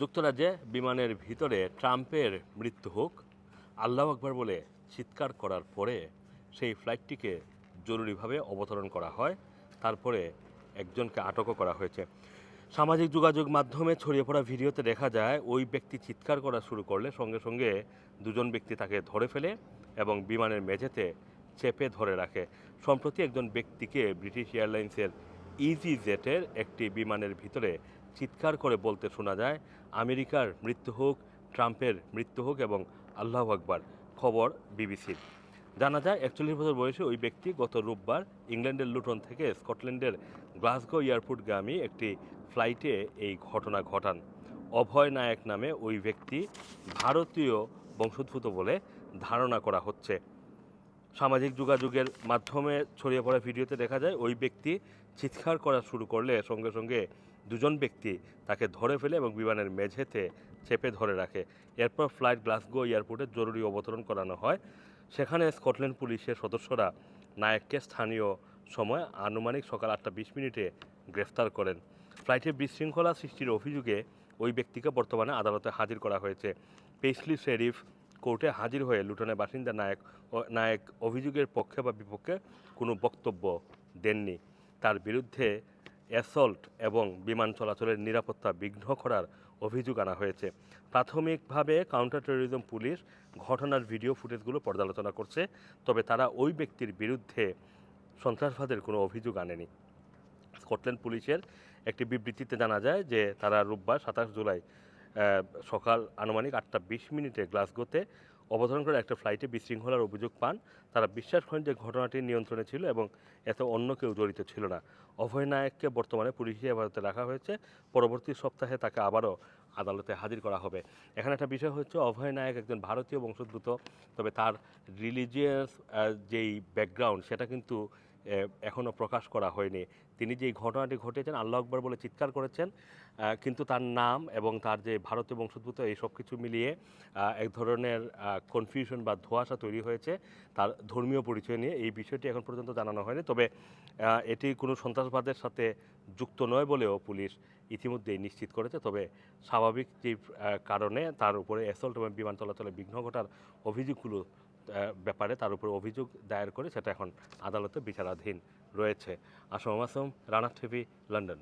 যুক্তরাজ্যে বিমানের ভিতরে ট্রাম্পের মৃত্যু হোক, আল্লাহ আকবর বলে চিৎকার করার পরে সেই ফ্লাইটটিকে জরুরিভাবে অবতরণ করা হয়। তারপরে একজনকে আটকও করা হয়েছে। সামাজিক যোগাযোগ মাধ্যমে ছড়িয়ে পড়া ভিডিওতে দেখা যায়, ওই ব্যক্তি চিৎকার করা শুরু করলে সঙ্গে সঙ্গে দুজন ব্যক্তি তাকে ধরে ফেলে এবং বিমানের মেঝেতে চেপে ধরে রাখে। সম্প্রতি একজন ব্যক্তিকে ব্রিটিশ এয়ারলাইন্সের ইজি জেটের একটি বিমানের ভিতরে চিৎকার করে বলতে শোনা যায়, আমেরিকার মৃত্যু হোক, ট্রাম্পের মৃত্যু হোক এবং আল্লাহ আকবার, খবর বিবিসির জানা যায়, একচল্লিশ বছর বয়সে ওই ব্যক্তি গত রোববার ইংল্যান্ডের লুটন থেকে স্কটল্যান্ডের গ্লাসগো এয়ারপোর্ট এয়ারপোর্টগামী একটি ফ্লাইটে এই ঘটনা ঘটান। অভয় নায়ক নামে ওই ব্যক্তি ভারতীয় বংশোদ্ভূত বলে ধারণা করা হচ্ছে। সামাজিক যোগাযোগের মাধ্যমে ছড়িয়ে পড়া ভিডিওতে দেখা যায় ওই ব্যক্তি চিৎকার করা শুরু করলে সঙ্গে সঙ্গে দুজন ব্যক্তি তাকে ধরে ফেলে এবং বিমানের মেঝেতে চেপে ধরে রাখে। এরপর ফ্লাইট গ্লাসগো এয়ারপোর্টে জরুরি অবতরণ করানো হয়। সেখানে স্কটল্যান্ড পুলিশের সদস্যরা নায়ককে স্থানীয় সময় আনুমানিক সকাল আটটা বিশ মিনিটে গ্রেফতার করেন। ফ্লাইটে বিশৃঙ্খলা সৃষ্টির অভিযোগে ওই ব্যক্তিকে বর্তমানে আদালতে হাজির করা হয়েছে। পেসলি শেরিফ কোর্টে হাজির হয়ে লুটনের বাসিন্দা নায়ক নায়ক অভিযোগের পক্ষে বা বিপক্ষে কোনো বক্তব্য দেননি। তার বিরুদ্ধে অ্যাসল্ট এবং বিমান চলাচলের নিরাপত্তা বিঘ্ন করার অভিযোগ আনা হয়েছে। প্রাথমিকভাবে কাউন্টার টেরোরিজম পুলিশ ঘটনার ভিডিও ফুটেজগুলো পর্যালোচনা করছে, তবে তারা ওই ব্যক্তির বিরুদ্ধে সন্ত্রাসবাদের কোনো অভিযোগ আনেনি। স্কটল্যান্ড পুলিশের একটি বিবৃতিতে জানা যায় যে তারা রোববার সাতাশ জুলাই সকাল আনুমানিক আটটা বিশ মিনিটে গ্লাসগোতে অবতরণ করে একটা ফ্লাইটে বিশৃঙ্খলার অভিযোগ পান। তারা বিশ্বাস করেন যে ঘটনাটি নিয়ন্ত্রণে ছিল এবং এতে অন্য কেউ জড়িত ছিল না। অভয় নায়ককে বর্তমানে পুলিশি হেফাজতে রাখা হয়েছে। পরবর্তী সপ্তাহে তাকে আবারও আদালতে হাজির করা হবে। এখানে একটা বিষয় হচ্ছে, অভয় নায়ক একজন ভারতীয় বংশোদ্ভূত, তবে তার রিলিজিয়াস যেই ব্যাকগ্রাউন্ড সেটা কিন্তু এখনও প্রকাশ করা হয়নি। তিনি যে ঘটনাটি ঘটেছেন, আল্লাহ আকবর বলে চিৎকার করেছেন কিন্তু তার নাম এবং তার যে ভারতীয় বংশোদ্ভূত এই সব কিছু মিলিয়ে এক ধরনের কনফিউশন বা ধোঁয়াশা তৈরি হয়েছে তার ধর্মীয় পরিচয় নিয়ে। এই বিষয়টি এখন পর্যন্ত জানানো হয়নি। তবে এটি কোনো সন্ত্রাসবাদের সাথে যুক্ত নয় বলেও পুলিশ ইতিমধ্যেই নিশ্চিত করেছে। তবে স্বাভাবিক যে কারণে তার উপরে অ্যাসল্ট এবং বিমান চলাচলে বিঘ্ন ঘটার অভিযোগগুলো ব্যাপারে তার উপর অভিযোগ দায়ের করে সেটা এখন আদালতে বিচারাধীন রয়েছে। Assam Assam, Rana TV, London.